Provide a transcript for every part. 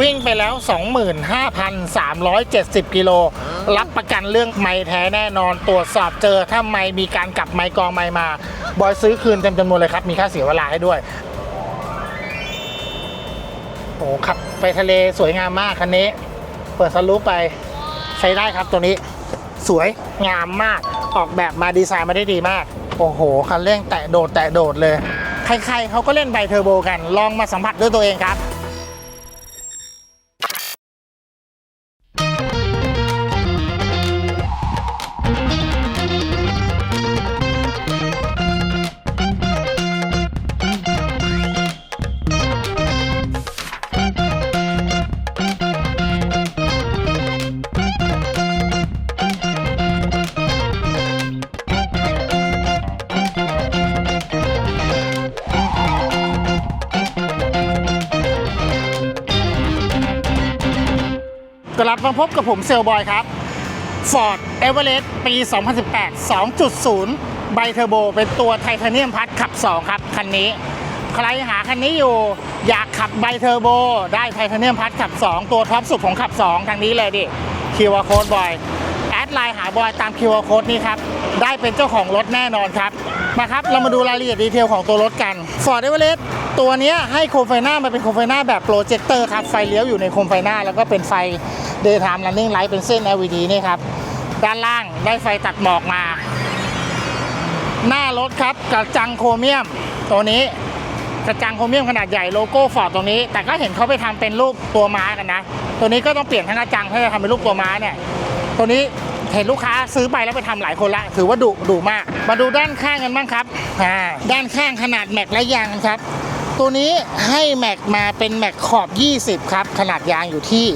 วิ่งไปแล้ว 25,370 กิโล รับประกันเรื่องไม้แท้แน่นอน ตรวจสอบเจอถ้าไม้มีการกลับไม้กองไม้มา บอยซื้อคืนเต็มจำนวนเลยครับ มีค่าเสียเวลาให้ด้วย โอ้ขับไปทะเลสวยงามมากคันนี้ เปิดสลูปไปใช้ได้ครับตัวนี้ สวยงามมาก ออกแบบมาดีไซน์มาได้ดีมาก โอ้โห คันเร่งแตะโดดแตะโดดเลย ใครๆเขาก็เล่นไบเทอร์โบกัน ลองมาสัมผัสด้วยตัวเองครับ พบกับผมเซลบอยครับ Ford Everest ปี 2018 2.0 ไบเทอร์โบ เป็นตัวไทเทเนียมพัดขับ 2 ครับ คันนี้ ใครหาคันนี้อยู่ อยากขับไบเทอร์โบ ได้ไทเทเนียมพัดขับ 2 ตัวท็อปสุดของขับ 2 ทางนี้เลยดิคิวอาร์โค้ดบอย แอดไลน์หาบอยตามคิวอาร์โค้ดนี้ครับ ได้เป็นเจ้าของรถแน่นอนครับมาครับ เรามาดูรายละเอียดดีเทลของตัวรถกัน Ford Everest ตัวนี้ให้โคมไฟหน้ามาเป็นโคมไฟหน้าแบบโปรเจคเตอร์ครับ ไฟเลี้ยวอยู่ในโคมไฟหน้า แล้วก็เป็นไฟ Daytime Running Light เป็นเส้น LED นี่ครับ ด้านล่างได้ไฟตัดหมอกมา หน้ารถครับกระจังโครเมียมตัวนี้กระจังโครเมียมขนาดใหญ่โลโก้ฟอร์ดตรงนี้ แต่ก็เห็นเขาไปทำเป็นรูปตัวม้ากันนะ ตัวนี้ก็ต้องเปลี่ยนทั้งกระจังถ้จะทำเป็นรูปตัวม้าเนี่ย ตัวนี้เห็นลูกค้าซื้อไปแล้วไปทำหลายคนละ ถือว่าดุดุมาก มาดูด้านข้างกันบ้างครับอ่าด้านข้างขนาดแม็กและยางกันครับ ตัวนี้ให้แม็กมาเป็นแม็กขอบ 20 ครับ ขนาดยางอยู่ที่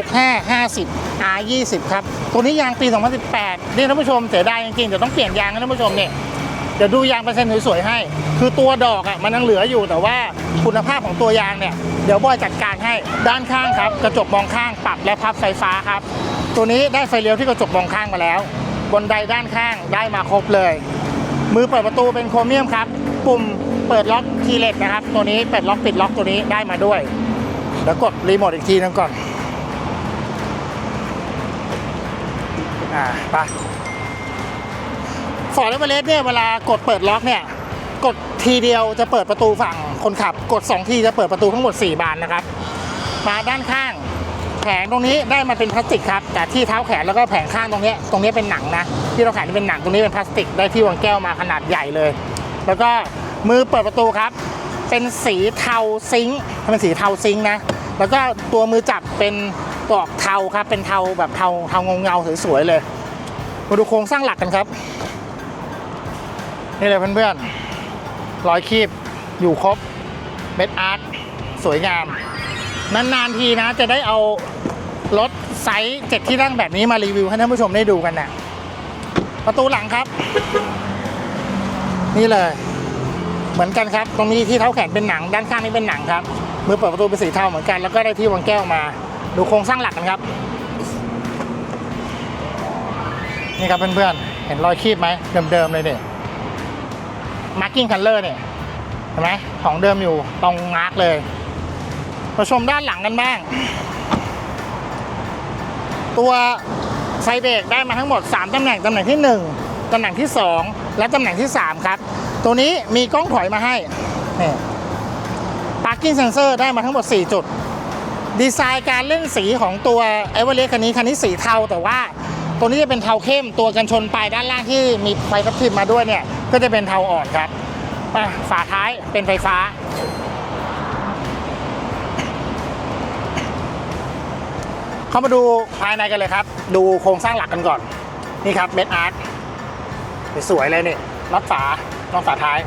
265 50 R 20 ครับ ตัวนี้ยางปี 2018 นี่ท่านผู้ชมเสียดายจริงๆ เดี๋ยวต้องเปลี่ยนยางนะท่านผู้ชมเนี่ยเดี๋ยวดูยางเปอร์เซ็นต์สวยๆให้ คือตัวดอกอะมันยังเหลืออยู่แต่ว่าคุณภาพของตัวยางเนี่ย เดี๋ยวบอยจัดการให้ด้านข้างครับ กระจกมองข้างปรับและพับไฟฟ้าครับ ตัวนี้ได้ไฟเลี้ยวที่กระจกมองข้างมาแล้ว บนไดด้านข้างได้มาครบเลย มือเปิดประตูเป็นโครเมียมครับ ปุ่ม เปิดล็อกคีย์เลสนะครับ ตัวนี้เปิดล็อกปิดล็อกตัวนี้ได้มาด้วยเดี๋ยวกดรีโมทอีกทีนึงก่อนอ่าไปฟอร์ดเอเวอเรสเนี่ยเวลากดเปิดล็อกเนี่ยกดทีเดียวจะเปิดประตูฝั่งคนขับ กด 2 ทีจะเปิดประตูทั้งหมด 4 บานนะครับ มาด้านข้าง แผงตรงนี้ได้มาเป็นพลาสติกครับแต่ที่เท้าแขนแล้วก็แผงข้างตรงนี้ตรงนี้เป็นหนังนะ ที่เราแขนนี่เป็นหนังตรงนี้เป็นพลาสติกได้ที่วางแก้วมาขนาดใหญ่เลย แล้วก็ มือเปิดประตูครับ เป็นสีเทาซิงค์เป็นสีเทาซิงค์นะ แล้วก็ตัวมือจับเป็นกรอกเทาครับ เป็นเทาแบบเทาเทาเงาๆสวยๆเลย มาดูโครงสร้างหลักกันครับ นี่เลยเพื่อนๆรอยคีบอยู่ครบ เม็ดอาร์ตสวยงาม นานๆทีนะจะได้เอารถไซส์เจ็ดที่นั่งแบบนี้มารีวิวให้ท่านผู้ชมได้ดูกันนะประตูหลังครับ นี่เลย เหมือนกันครับ ตรงนี้ที่เท้าแขนเป็นหนัง ด้านข้างนี่เป็นหนังครับ มือเปิดประตูเป็นสีเทาเหมือนกัน แล้วก็ได้ที่วางแก้วมา ดูโครงสร้างหลักกันครับ นี่ครับเพื่อนๆ เห็นรอยคีบไหม เดิมๆเลยเนี่ยมาร์กิ้งคันเลอร์เนี่ยเห็นไหมของเดิมอยู่ตรงมาร์กเลย มาชมด้านหลังกันบ้าง ตัวไฟเบรกได้มาทั้งหมด 3ตำแหน่งตำแหน่งที่ 1 ตำแหน่งที่ 2 และตำแหน่งที่ 3 ครับ ตัวนี้มีกล้องถอยมาให้นี่ parking sensor ได้มาทั้งหมด 4 จุด ดีไซน์การเล่นสีของตัวเอเวอเรสต์คันนี้คันนี้สีเทาแต่ว่าตัวนี้จะเป็นเทาเข้มตัวกันชนปลายด้านล่างที่มีไฟกระพริบมาด้วยเนี่ยก็จะเป็นเทาอ่อนครับฝาท้ายเป็นไฟฟ้า เข้ามาดูภายในกันเลยครับ ดูโครงสร้างหลักกันก่อน นี่ครับเม็ดอาร์ต สวยเลยนี่น็อตฝาน็อตฝาท้าย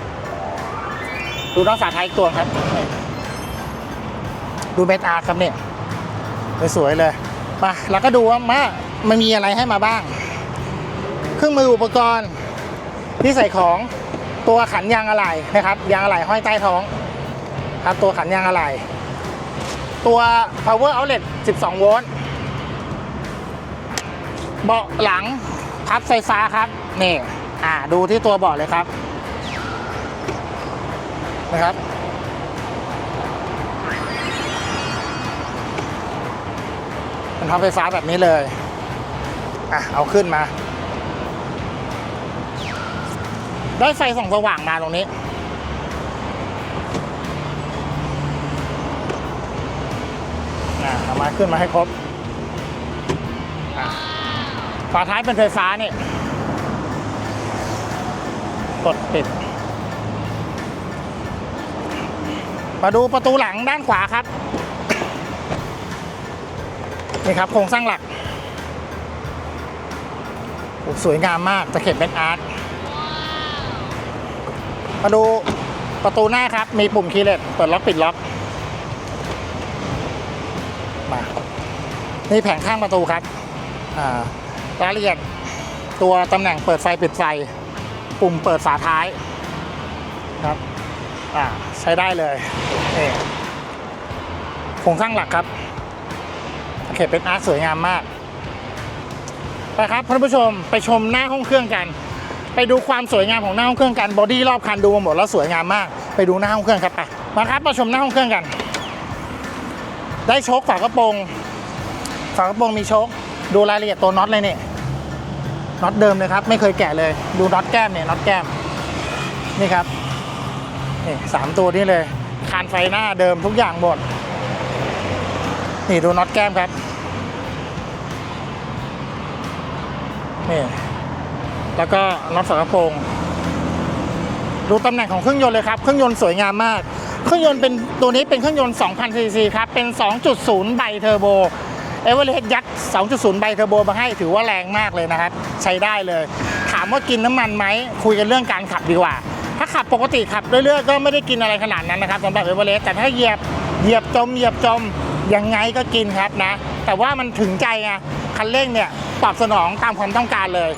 ดูน็อตฝาท้ายอีกตัวครับ ดูเม็ดอาร์ครับเนี่ยสวยเลยมาแล้วก็ดูว่ามามันมีอะไรให้มาบ้าง เครื่องมืออุปกรณ์ที่ใส่ของตัวขันยางอะไหล่นะครับ ยางอะไหล่ห้อยใต้ท้องครับตัวขันยางอะไหล่ตัว power outlet 12 โวลต์เบาะหลังพับไฟฟ้าครับนี่ อ่าดูที่ตัวเบาะเลยครับนะครับเป็นท็อไฟฟ้าแบบนี้เลยอะเอาขึ้นมา ได้ไฟส่องสว่างมาตรงนี้อะเอามาขึ้นมาให้ครบอะฝาท้ายเป็นไฟฟ้านี่ กดปิด มาดูประตูหลังด้านขวาครับ นี่ครับโครงสร้างหลัก สวยงามมากตะเข็บเป็นอาร์ตมาดูประตูหน้าครับ มีปุ่มคีย์เลสเปิดล็อกปิดล็อกมานี่แผงข้างประตูครับอ่ารายละเอียดตัวตำแหน่งเปิดไฟปิดไฟ ปุ่มเปิดฝาท้ายครับอ่าใช้ได้เลยนี่โครงสร้างหลักครับโอเคเป็นอาร์ตสวยงามมากไปครับท่านผู้ชมไปชมหน้าห้องเครื่องกัน ไปดูความสวยงามของหน้าห้องเครื่องกันบอดี้รอบคันดูมาหมดแล้วสวยงามมาก ไปดูหน้าห้องเครื่องครับไปมาครับมาชมหน้าห้องเครื่องกัน ได้โชคฝากระโปรงฝากระโปรงมีโชคดูรายละเอียดตัวน็อตเลยเนี่ย น็อตเดิมเลยครับ ไม่เคยแกะเลย ดูน็อตแก้มเนี่ยน็อตแก้ม นี่ครับ นี่สามตัวนี้เลย คานไฟหน้าเดิมทุกอย่างหมด นี่ดูน็อตแก้มครับ นี่ แล้วก็น็อตฝากระโปรงดูตำแหน่งของเครื่องยนต์เลยครับ เครื่องยนต์สวยงามมาก เครื่องยนต์เป็นตัวนี้เป็นเครื่องยนต์ 2,000ซีซีครับ เป็น 2.0 ไบเทอร์โบ เอเวอเรสต์ยัด 2.0 ไบเทอร์โบมาให้ถือว่าแรงมากเลยนะครับ ใช้ได้เลย ถามว่ากินน้ำมันไหม คุยกันเรื่องการขับดีกว่า ถ้าขับปกติขับเรื่อยๆ ก็ไม่ได้กินอะไรขนาดนั้นนะครับสำหรับเอเวอเรสต์แต่ถ้าเหยียบเหยียบจมเหยียบจมยังไงก็กินครับนะ แต่ว่ามันถึงใจไงคันเร่งเนี่ยตอบสนองตามความต้องการเลย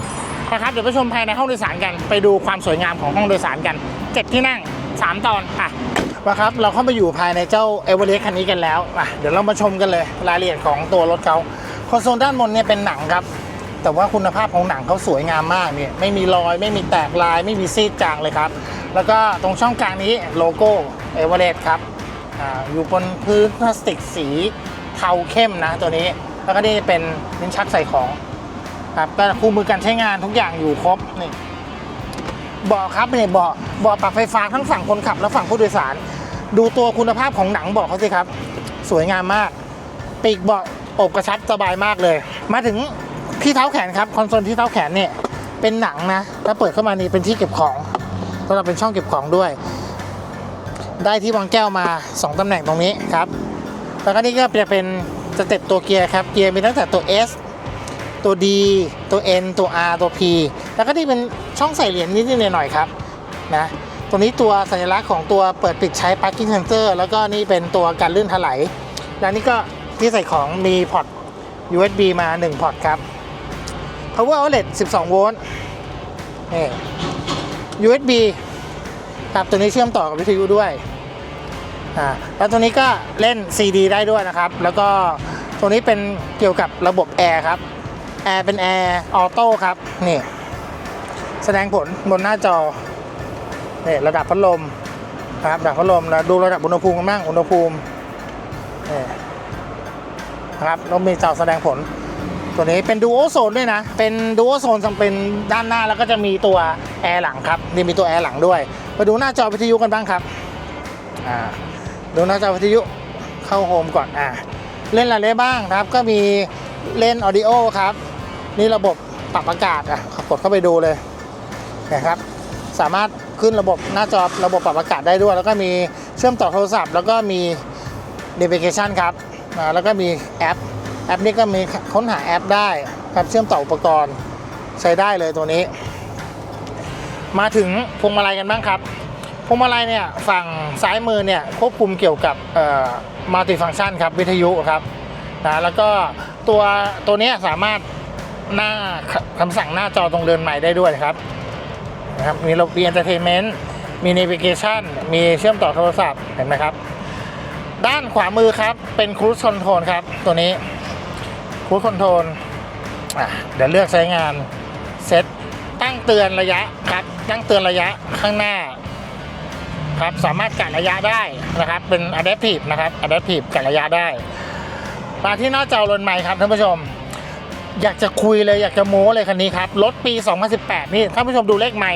นะครับเดี๋ยวไปชมภายในห้องโดยสารกัน ไปดูความสวยงามของห้องโดยสารกันเจ็ดที่นั่ง สามตอนอะมาครับเราเข้ามาอยู่ภายในเจ้าเอเวอเรสต์คันนี้กันแล้วอะเดี๋ยวเรามาชมกันเลยรายละเอียดของตัวรถเขาคอนโซลด้านบนเนี่ยเป็นหนังครับ แต่ว่าคุณภาพของหนังเขาสวยงามมากเนี่ยไม่มีรอย ไม่มีแตกลาย ไม่มีซีดจางเลยครับ แล้วก็ตรงช่องกลางนี้โลโก้เอเวอเรสต์ครับอ่าอยู่บนพื้นพลาสติกสีเทาเข้มนะตัวนี้แล้วก็นี่เป็นลิ้นชักใส่ของครับก็คู่มือการใช้งานทุกอย่างอยู่ครบนี่ เบาะครับเนี่ยเบาะเบาะปรับไฟฟ้าทั้งฝั่งคนขับและฝั่งผู้โดยสาร ดูตัวคุณภาพของหนังเบาะเขาสิครับ สวยงามมาก ปีกเบาะอบกระชับสบายมากเลย มาถึงที่เท้าแขนครับคอนโซลที่เท้าแขนเนี่ยเป็นหนังนะถ้าเปิดเข้ามานี่เป็นที่เก็บของสำหรับเป็นช่องเก็บของด้วย ได้ที่วางแก้วมา 2ตำแหน่งตรงนี้ครับ แล้วก็นี่ก็จะเป็นสเต็ปตัวเกียร์ครับ เกียร์มีตั้งแต่ตัว S ตัว D ตัว N ตัว R ตัว P แล้วก็ที่เป็นช่องใส่เหรียญนิดๆหน่อยๆครับนะตรงนี้ตัวสัญลักษณ์ของตัวเปิดปิดใช้ parking sensor แล้วก็นี่เป็นตัวการลื่นถลายแล้วนี่ก็ที่ใส่ของมีพอร์ต USB มา 1 พอร์ตครับ power outlet 12 โวลต์นี่ USB ครับตัวนี้เชื่อมต่อกับวิทยุด้วยอ่าแล้วตัวนี้ก็เล่น CD ได้ด้วยนะครับ แล้วก็ตัวนี้เป็นเกี่ยวกับระบบแอร์ครับ แอร์เป็นแอร์ออโต้ครับ นี่ แสดงผลบนหน้าจอนี่ระดับพัดลมนะครับระดับพัดลมแล้วดูระดับอุณหภูมิกันบ้างอุณหภูมินี่นะครับแล้วมีจอแสดงผล ตัวนี้เป็นดูโอโซนด้วยนะ เป็นดูโอโซนจำเป็นด้านหน้าแล้วก็จะมีตัวแอร์หลังครับนี่มีตัวแอร์หลังด้วยมาดูหน้าจอวิทยุกันบ้างครับอ่าดูหน้าจอวิทยุเข้าโฮมก่อนอ่าเล่นอะไรได้บ้างครับ ก็มีเล่นออดิโอครับ นี่ระบบปรับอากาศอะกดเข้าไปดูเลยนะครับ สามารถขึ้นระบบหน้าจอระบบปรับอากาศได้ด้วย แล้วก็มีเชื่อมต่อโทรศัพท์ แล้วก็มี navigation ครับแล้วก็มีแอป แอปนี้ก็มีค้นหาแอปได้ครับเชื่อมต่ออุปกรณ์ใช้ได้เลยตัวนี้ มาถึงพวงมาลัยกันบ้างครับพวงมาลัยเนี่ยฝั่งซ้ายมือเนี่ยควบคุมเกี่ยวกับมัลติฟัง c t ชันครับวิทยุครับนะแล้วก็ตัวตัวนี้สามารถ หน้าคำสั่งหน้าจอตรงเรือนใหม่ได้ด้วยครับนะครับมีระบบเอนเตอร์เทนเมนต์มี navigation มีเชื่อมต่อโทรศัพท์เห็นไหมครับ ด้านขวามือครับ เป็นครู i คอนโทรลครับ ตัวนี้ครู i คอนโทรลอะเดี๋ยวเลือกใช้งานเซตตั้งเตือนระยะครับ ตั้งเตือนระยะข้างหน้าครับสามารถกะระยะได้นะครับ เป็น adaptive นะครับ adaptive กะระยะได้ มาที่หน้าจอรถใหม่ครับท่านผู้ชม อยากจะคุยเลยอยากจะโม้เลยคันนี้ครับ รถปี 2018 นี่ท่านผู้ชมดูเลขใหม่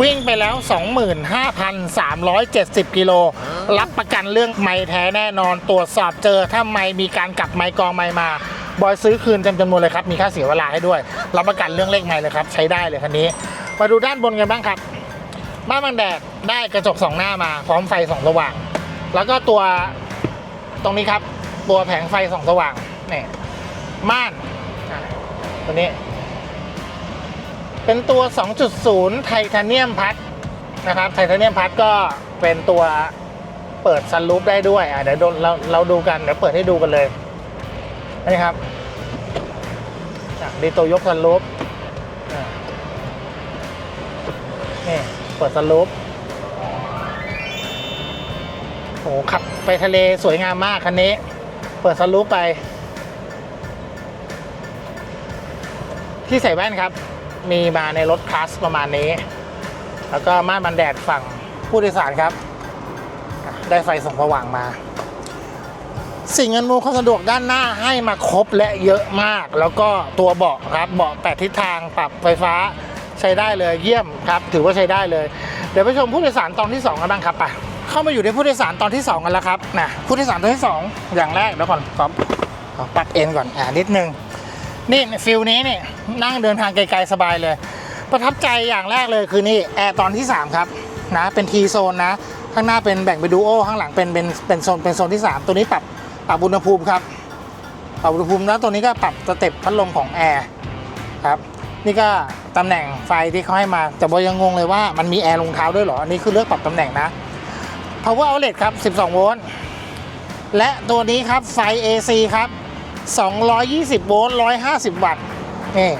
วิ่งไปแล้ว 25,370 กิโล รับประกันเรื่องไม้แท้แน่นอน ตรวจสอบเจอถ้าไม้มีการกลับไม้กองไม้มา บอยซื้อคืนเต็มจำนวนเลยครับ มีค่าเสียเวลาให้ด้วย รับประกันเรื่องเลขไม้เลยครับ ใช้ได้เลยคันนี้ มาดูด้านบนกันบ้างครับ บ้านบางแดดได้กระจกสองหน้ามา พร้อมไฟสองสว่าง แล้วก็ตัวตรงนี้ครับ ตัวแผงไฟสองสว่างเนี่ยม่าน ตัวนี้ เป็นตัว 2.0 ไทเทเนียมพัดนะครับ ไทเทเนียมพัดก็เป็นตัวเปิดซันรูปได้ด้วยอะเดี๋ยวเราเราดูกัน เดี๋ยวเปิดให้ดูกันเลยนี่ครับดีตัวยกซันรูปนี่เปิดซันรูปโอ้ขับไปทะเลสวยงามมากคันนี้ เปิดซันรูปไป ที่ใส่แว่นครับ มีมาในรถคลาสประมาณนี้ แล้วก็ม่านบันแดดฝั่งผู้โดยสารครับ ได้ไฟส่องสว่างมา สิ่งอำนวยความสะดวกด้านหน้าให้มาครบและเยอะมาก แล้วก็ตัวเบาะครับเบาะแปดทิศทางปรับไฟฟ้าใช้ได้เลยเยี่ยมครับ ถือว่าใช้ได้เลย เดี๋ยวไปชมผู้โดยสารตอนที่สองกันบ้างครับไปเข้ามาอยู่ในผู้โดยสารตอนที่สองกันแล้วครับนะผู้โดยสารตอนที่สองอย่างแรกเดี๋ยวก่อนขอขอปรับเอ็นก่อนอ่านิดนึง นี่ฟิลนี้เนี่ยนั่งเดินทางไกลๆสบายเลย ประทับใจอย่างแรกเลยคือนี่แอร์ตอนที่ 3 ครับนะเป็นทีโซนนะ ข้างหน้าเป็นแบ่งเป็นดูโอข้างหลังเป็นเป็นเป็นโซนเป็นโซนที่ 3 ตัวนี้ปรับปรับอุณหภูมิครับปรับอุณหภูมิแล้วตัวนี้ก็ปรับสเต็ปพัดลมของแอร์ครับนี่ก็ตำแหน่งไฟที่เขาให้มา แต่บอยยังงงเลยว่ามันมีแอร์รองเท้าด้วยเหรอ อันนี้คือเลือกปรับตำแหน่งนะ power outlet ครับ 12 โวลต์ และตัวนี้ครับไฟ AC ครับ 220 โวลต์ 150 วัตต์ นี่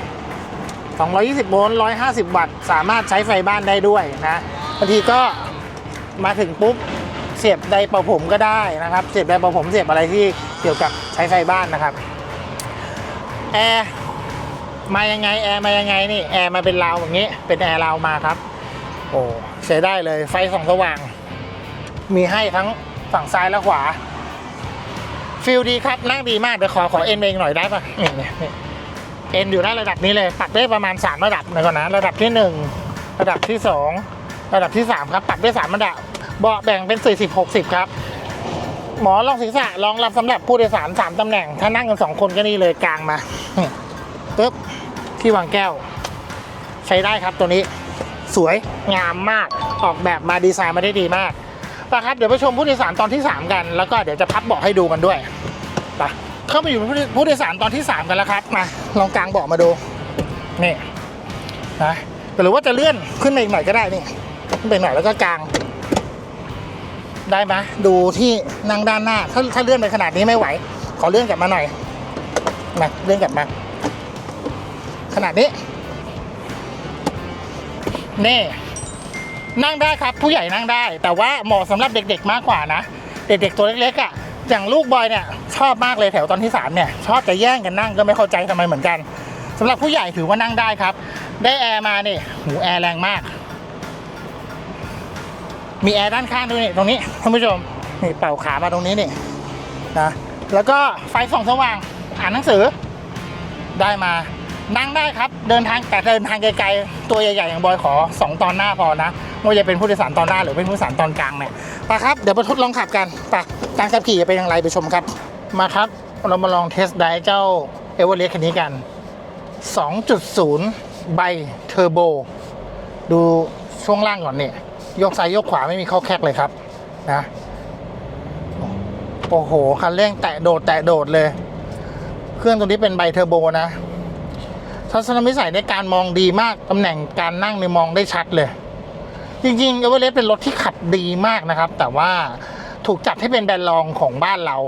220 โวลต์ 150 วัตต์ สามารถใช้ไฟบ้านได้ด้วยนะบางทีก็มาถึงปุ๊บ เสียบไดเป่าผมก็ได้นะครับ เสียบไดเป่าผมเสียบอะไรที่เกี่ยวกับใช้ไฟบ้านนะครับ แอร์มายังไง แอร์มายังไงนี่ แอร์มาเป็นราวอย่างนี้ เป็นแอร์ราวมาครับ โอ้ใช้ได้เลย ไฟส่องสว่าง มีให้ทั้งฝั่งซ้ายและขวา ฟิลดีครับนั่งดีมากเดี๋ยวขอขอเอ็นเองหน่อยได้ปะนี่นี่เอ็นอยู่ได้ระดับนี้เลยปรับได้ประมาณ 3 ระดับนะก่อนนะระดับที่ 1 ระดับที่ 2 ระดับที่ 3 ครับ ปรับได้ 3 ระดับเบาะแบ่งเป็น 40 60 ครับ หมอรองศีรษะรองรับสำหรับผู้โดยสาร 3ตำแหน่ง ถ้านั่งกัน 2 คนก็นี่เลยกลางมาปึ๊บที่วางแก้ว ใช้ได้ครับตัวนี้สวยงามมากออกแบบมาดีไซน์มาได้ดีมาก นะครับ เดี๋ยวไปชมผู้โดยสารตอนที่ 3 กัน แล้วก็เดี๋ยวจะพับเบาะให้ดูกันด้วยไปเข้ามาอยู่ผู้โดยสารตอนที่ 3 กันแล้วครับ มาลองกลางเบาะมาดู นี่นะหรือว่าจะเลื่อนขึ้นมาอีกหน่อยก็ได้นี่ขึ้นไปหน่อยแล้วก็กลาง ได้ไหมดูที่นั่งด้านหน้า ถ้าถ้าเลื่อนไปขนาดนี้ไม่ไหว ขอเลื่อนกลับมาหน่อยมาเลื่อนกลับมา ขนาดนี้นี่ นั่งได้ครับผู้ใหญ่นั่งได้ แต่ว่าเหมาะสำหรับเด็กๆมากกว่านะ เด็กๆตัวเล็กๆอะอย่างลูกบอยเนี่ยชอบมากเลยแถวตอนที่สามเนี่ยชอบจะแย่งกันนั่งก็ไม่เข้าใจทำไมเหมือนกันสำหรับผู้ใหญ่ถือว่านั่งได้ครับ ได้แอร์มานี่หูแอร์แรงมาก มีแอร์ด้านข้างด้วยนี่ตรงนี้ท่านผู้ชมนี่เป่าขามาตรงนี้นี่นะแล้วก็ไฟส่องสว่างอ่านหนังสือได้มา นั่งได้ครับเดินทางแต่เดินทางไกลๆตัวใหญ่ๆอย่างบอยขอ 2 ตอนหน้าพอนะไม่ว่าจะเป็นผู้โดยสารตอนหน้าหรือเป็นผู้โดยสารตอนกลางเนี่ยไปครับเดี๋ยวไปทดลองขับกันไปการขับขี่จะเป็นอย่างไรไปชมครับ มาครับเรามาลองเทสไดเจ้าเอเวอเรสต์คันนี้กัน 2.0 ใบเทอร์โบ ดูช่วงล่างก่อนเนี่ยยกซ้ายยกขวาไม่มีข้าแคกเลยครับนะโอ้โหคันเร่งแตะโดดแตะโดดเลย เครื่องตัวนี้เป็นไบเทอร์โบนะ ทัศนวิสัยในการมองดีมากตำแหน่งการนั่งในยมองได้ชัดเลย จริงๆเอเวอเรสต์เป็นรถที่ขับดีมากนะครับ แต่ว่าถูกจัดให้เป็นแบรนด์รองของบ้านเรา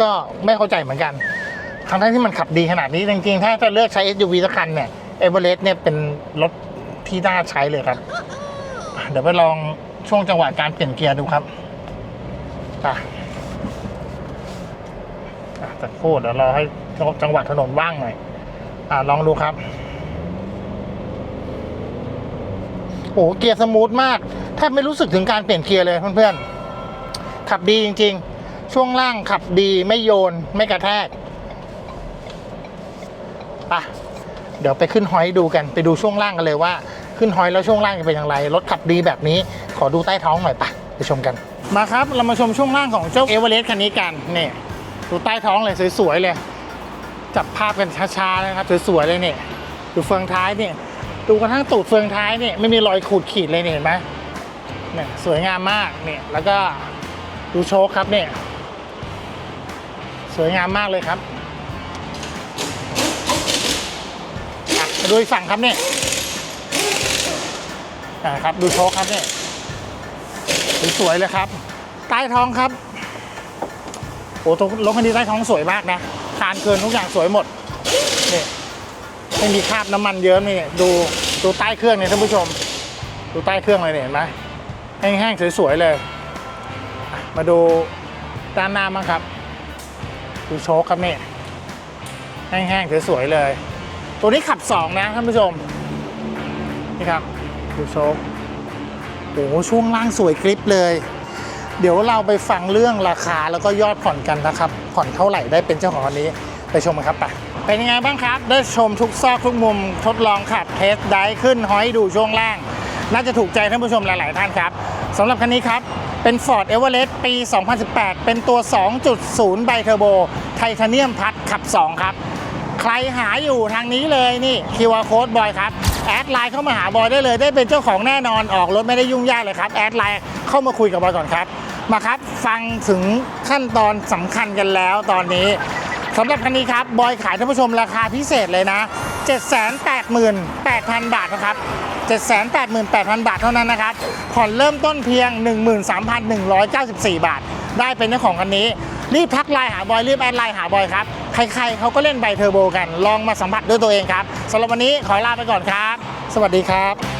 ก็ไม่เข้าใจเหมือนกันทั้งที่มันขับดีขนาดนี้จริงๆถ้าจะเลือกใช้ SUV สักคันเนี่ยเอเวอเรสต์เนี่ยเป็นรถที่น่าใช้เลยครับ เดี๋ยวไปลองช่วงจังหวะการเปลี่ยนเกียร์ดูครับไปอะจะพูดเดี๋ยวรอให้จังหวะถนนว่างหน่อย อ่าลองดูครับ โอ้เกียร์สมูทมากแทบไม่รู้สึกถึงการเปลี่ยนเกียร์เลยเพื่อนๆ ขับดีจริง ๆ ช่วงล่างขับดีไม่โยนไม่กระแทกไปะเดี๋ยวไปขึ้นฮอยดูกันไปดูช่วงล่างกันเลยว่า ขึ้นฮอยแล้วช่วงล่างจะเป็นอย่างไร รถขับดีแบบนี้ ขอดูใต้ท้องหน่อยปะไปชมกัน มาครับ เรามาชมช่วงล่างของเจ้าเอเวอเรสต์คันนี้กันนี่ดูใต้ท้องเลยสวยๆเลย จับภาพกันช้าๆนะครับสวยๆเลยเนี่ยดูเฟืองท้ายเนี่ยดูกระทั่งตูดเฟืองท้ายเนี่ยไม่มีรอยขูดขีดเลยเนี่ยเห็นไหมเนี่ยสวยงามมากเนี่ยแล้วก็ดูโชคครับเนี่ยสวยงามมากเลยครับมาดูอีกฝั่งครับเนี่ยอ่าครับดูโชคครับเนี่ยสวยๆเลยครับ ใต้ท้องครับโอ้ตรงรถคันนี้ใต้ท้องสวยมากนะ คานเกินทุกอย่างสวยหมดนี่ไม่มีคราบน้ำมันเยอะนี่ดูดูใต้เครื่องเนี่ยท่านผู้ชม ดูใต้เครื่องเลยเนี่ยเห็นไหมแห้งๆสวยๆเลย มาดูด้านหน้ามั้งครับ ดูโชคครับนี่แห้งๆสวยๆเลย ตัวนี้ขับสองนะท่านผู้ชม นี่ครับ ดูโชคโอ้โหช่วงล่างสวยกริปเลย เดี๋ยวเราไปฟังเรื่องราคาแล้วก็ยอดผ่อนกันนะครับ ผ่อนเท่าไหร่ได้เป็นเจ้าของคันนี้ไปชมกันครับไปเป็นยังไงบ้างครับ ได้ชมทุกซอกทุกมุมทดลองขับเทสได้ขึ้นห้อยดูช่วงล่าง น่าจะถูกใจท่านผู้ชมหลาย ๆ ท่านครับสำหรับคันนี้ครับ เป็น Ford Everest ปี 2018 เป็นตัว 2.0 ไบเทอร์โบ ไทเทเนียมพัดขับ 2 ครับ ใครหาอยู่ทางนี้เลยนี่ QR Code บอยครับ แอดไลน์เข้ามาหาบอยได้เลย ได้เป็นเจ้าของแน่นอนออกรถไม่ได้ยุ่งยากเลยครับ แอดไลน์เข้ามาคุยกับบอยก่อนครับ มาครับฟังถึงขั้นตอนสำคัญกันแล้วตอนนี้สำหรับคันนี้ครับบอยขายท่านผู้ชมราคาพิเศษเลยนะ 788,000 บาทนะครับ 788,000 บาทเท่านั้นนะครับ ผ่อนเริ่มต้นเพียง 13,194 บาท ได้เป็นเจ้าของคันนี้ รีบทักไลน์หาบอย รีบแอดไลน์หาบอยครับ ใครๆเขาก็เล่นไบเทอร์โบกัน ลองมาสัมผัสด้วยตัวเองครับสำหรับวันนี้ขอลาไปก่อนครับ สวัสดีครับ